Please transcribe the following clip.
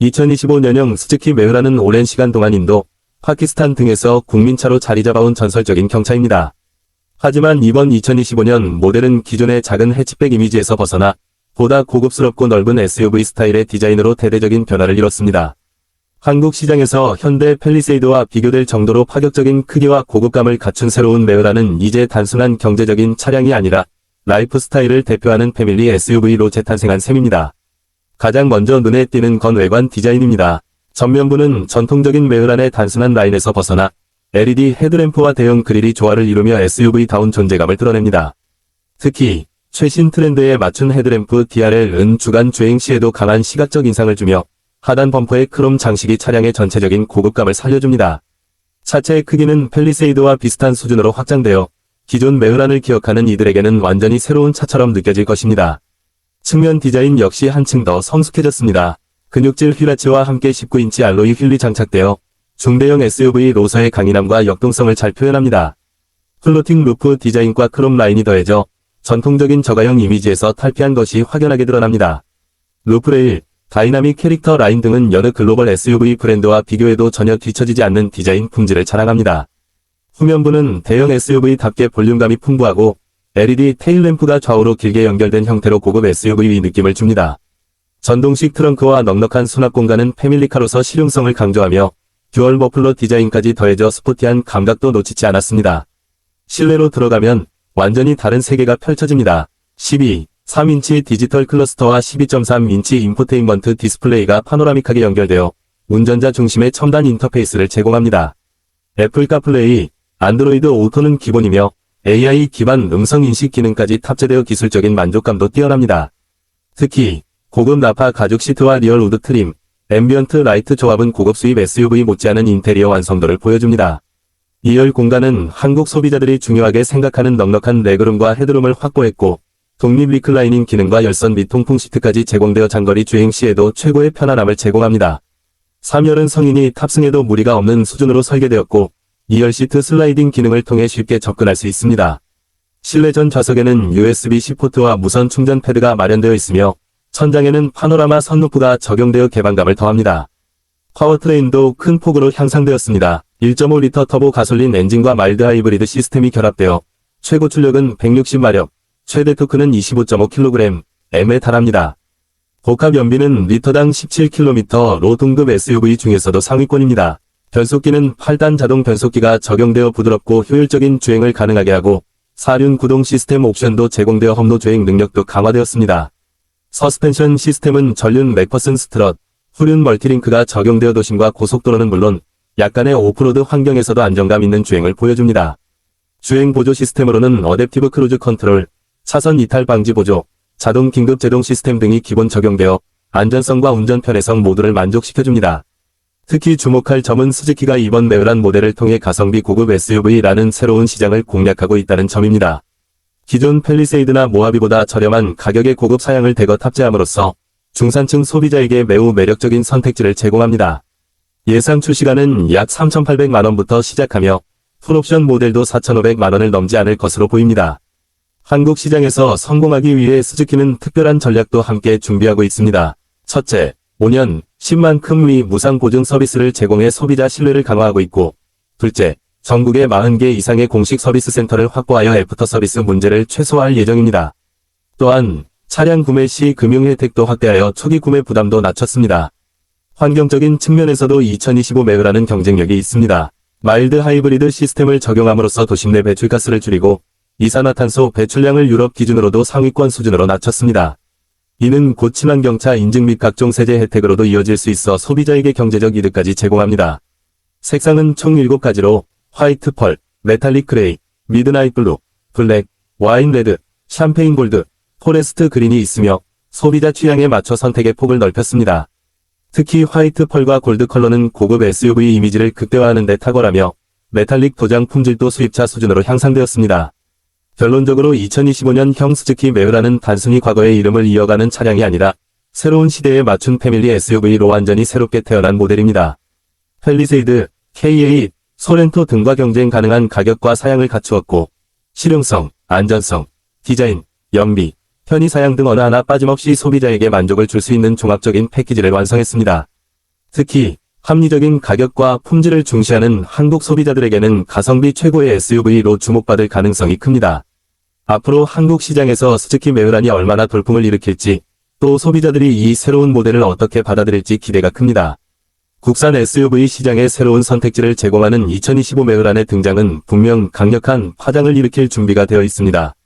2025년형 스즈키 메흐라는 오랜 시간 동안 인도, 파키스탄 등에서 국민차로 자리 잡아온 전설적인 경차입니다. 하지만 이번 2025년 모델은 기존의 작은 해치백 이미지에서 벗어나 보다 고급스럽고 넓은 SUV 스타일의 디자인으로 대대적인 변화를 이뤘습니다. 한국 시장에서 현대 펠리세이드와 비교될 정도로 파격적인 크기와 고급감을 갖춘 새로운 메어라는 이제 단순한 경제적인 차량이 아니라 라이프 스타일을 대표하는 패밀리 SUV로 재탄생한 셈입니다. 가장 먼저 눈에 띄는 건 외관 디자인입니다. 전면부는 전통적인 메으란의 단순한 라인에서 벗어나 LED 헤드램프와 대형 그릴이 조화를 이루며 SUV다운 존재감을 드러냅니다. 특히 최신 트렌드에 맞춘 헤드램프 DRL은 주간 주행 시에도 강한 시각적 인상을 주며 하단 범퍼의 크롬 장식이 차량의 전체적인 고급감을 살려줍니다. 차체의 크기는 펠리세이드와 비슷한 수준으로 확장되어 기존 메으란을 기억하는 이들에게는 완전히 새로운 차처럼 느껴질 것입니다. 측면 디자인 역시 한층 더 성숙해졌습니다. 근육질 휠라치와 함께 19인치 알로이 휠이 장착되어 중대형 SUV 로서의 강인함과 역동성을 잘 표현합니다. 플로팅 루프 디자인과 크롬 라인이 더해져 전통적인 저가형 이미지에서 탈피한 것이 확연하게 드러납니다. 루프레일, 다이나믹 캐릭터 라인 등은 여느 글로벌 SUV 브랜드와 비교해도 전혀 뒤처지지 않는 디자인 품질을 자랑합니다. 후면부는 대형 SUV답게 볼륨감이 풍부하고 LED 테일램프가 좌우로 길게 연결된 형태로 고급 SUV 느낌을 줍니다. 전동식 트렁크와 넉넉한 수납 공간은 패밀리카로서 실용성을 강조하며 듀얼 머플러 디자인까지 더해져 스포티한 감각도 놓치지 않았습니다. 실내로 들어가면 완전히 다른 세계가 펼쳐집니다. 12, 3인치 디지털 클러스터와 12.3인치 인포테인먼트 디스플레이가 파노라믹하게 연결되어 운전자 중심의 첨단 인터페이스를 제공합니다. 애플 카플레이, 안드로이드 오토는 기본이며 AI 기반 음성 인식 기능까지 탑재되어 기술적인 만족감도 뛰어납니다. 특히 고급 나파 가죽 시트와 리얼 우드 트림, 앰비언트 라이트 조합은 고급 수입 SUV 못지않은 인테리어 완성도를 보여줍니다. 2열 공간은 한국 소비자들이 중요하게 생각하는 넉넉한 레그룸과 헤드룸을 확보했고 독립 리클라이닝 기능과 열선 및 통풍 시트까지 제공되어 장거리 주행 시에도 최고의 편안함을 제공합니다. 3열은 성인이 탑승해도 무리가 없는 수준으로 설계되었고 2열 시트 슬라이딩 기능을 통해 쉽게 접근할 수 있습니다. 실내 전 좌석에는 USB-C 포트와 무선 충전 패드가 마련되어 있으며 천장에는 파노라마 선루프가 적용되어 개방감을 더합니다. 파워트레인도 큰 폭으로 향상되었습니다. 1.5리터 터보 가솔린 엔진과 마일드 하이브리드 시스템이 결합되어 최고 출력은 160마력, 최대 토크는 25.5kg, M에 달합니다. 복합 연비는 리터당 17km로 등급 SUV 중에서도 상위권입니다. 변속기는 8단 자동 변속기가 적용되어 부드럽고 효율적인 주행을 가능하게 하고 사륜 구동 시스템 옵션도 제공되어 험로 주행 능력도 강화되었습니다. 서스펜션 시스템은 전륜 맥퍼슨 스트럿, 후륜 멀티링크가 적용되어 도심과 고속도로는 물론 약간의 오프로드 환경에서도 안정감 있는 주행을 보여줍니다. 주행 보조 시스템으로는 어댑티브 크루즈 컨트롤, 차선 이탈 방지 보조, 자동 긴급 제동 시스템 등이 기본 적용되어 안전성과 운전 편의성 모두를 만족시켜줍니다. 특히 주목할 점은 스즈키가 이번 메으란 모델을 통해 가성비 고급 SUV라는 새로운 시장을 공략하고 있다는 점입니다. 기존 펠리세이드나 모하비보다 저렴한 가격의 고급 사양을 대거 탑재함으로써 중산층 소비자에게 매우 매력적인 선택지를 제공합니다. 예상 출시가는 약 3,800만원부터 시작하며 풀옵션 모델도 4,500만원을 넘지 않을 것으로 보입니다. 한국 시장에서 성공하기 위해 스즈키는 특별한 전략도 함께 준비하고 있습니다. 첫째, 5년 10만큼 위 무상 보증 서비스를 제공해 소비자 신뢰를 강화하고 있고, 둘째, 전국에 40개 이상의 공식 서비스 센터를 확보하여 애프터 서비스 문제를 최소화할 예정입니다. 또한 차량 구매 시 금융 혜택도 확대하여 초기 구매 부담도 낮췄습니다. 환경적인 측면에서도 2025 메으라는 경쟁력이 있습니다. 마일드 하이브리드 시스템을 적용함으로써 도심 내 배출가스를 줄이고 이산화탄소 배출량을 유럽 기준으로도 상위권 수준으로 낮췄습니다. 이는 곧 친환경차 인증 및 각종 세제 혜택으로도 이어질 수 있어 소비자에게 경제적 이득까지 제공합니다. 색상은 총 7가지로 화이트 펄, 메탈릭 그레이, 미드나잇 블루, 블랙, 와인 레드, 샴페인 골드, 포레스트 그린이 있으며 소비자 취향에 맞춰 선택의 폭을 넓혔습니다. 특히 화이트 펄과 골드 컬러는 고급 SUV 이미지를 극대화하는 데 탁월하며 메탈릭 도장 품질도 수입차 수준으로 향상되었습니다. 결론적으로 2025년 형 스즈키 메으라는 단순히 과거의 이름을 이어가는 차량이 아니라 새로운 시대에 맞춘 패밀리 SUV로 완전히 새롭게 태어난 모델입니다. 펠리세이드, K8, 소렌토 등과 경쟁 가능한 가격과 사양을 갖추었고 실용성, 안전성, 디자인, 연비, 편의 사양 등 어느 하나 빠짐없이 소비자에게 만족을 줄 수 있는 종합적인 패키지를 완성했습니다. 특히 합리적인 가격과 품질을 중시하는 한국 소비자들에게는 가성비 최고의 SUV로 주목받을 가능성이 큽니다. 앞으로 한국 시장에서 스즈키 메으란이 얼마나 돌풍을 일으킬지 또 소비자들이 이 새로운 모델을 어떻게 받아들일지 기대가 큽니다. 국산 SUV 시장에 새로운 선택지를 제공하는 2025 메으란의 등장은 분명 강력한 파장을 일으킬 준비가 되어 있습니다.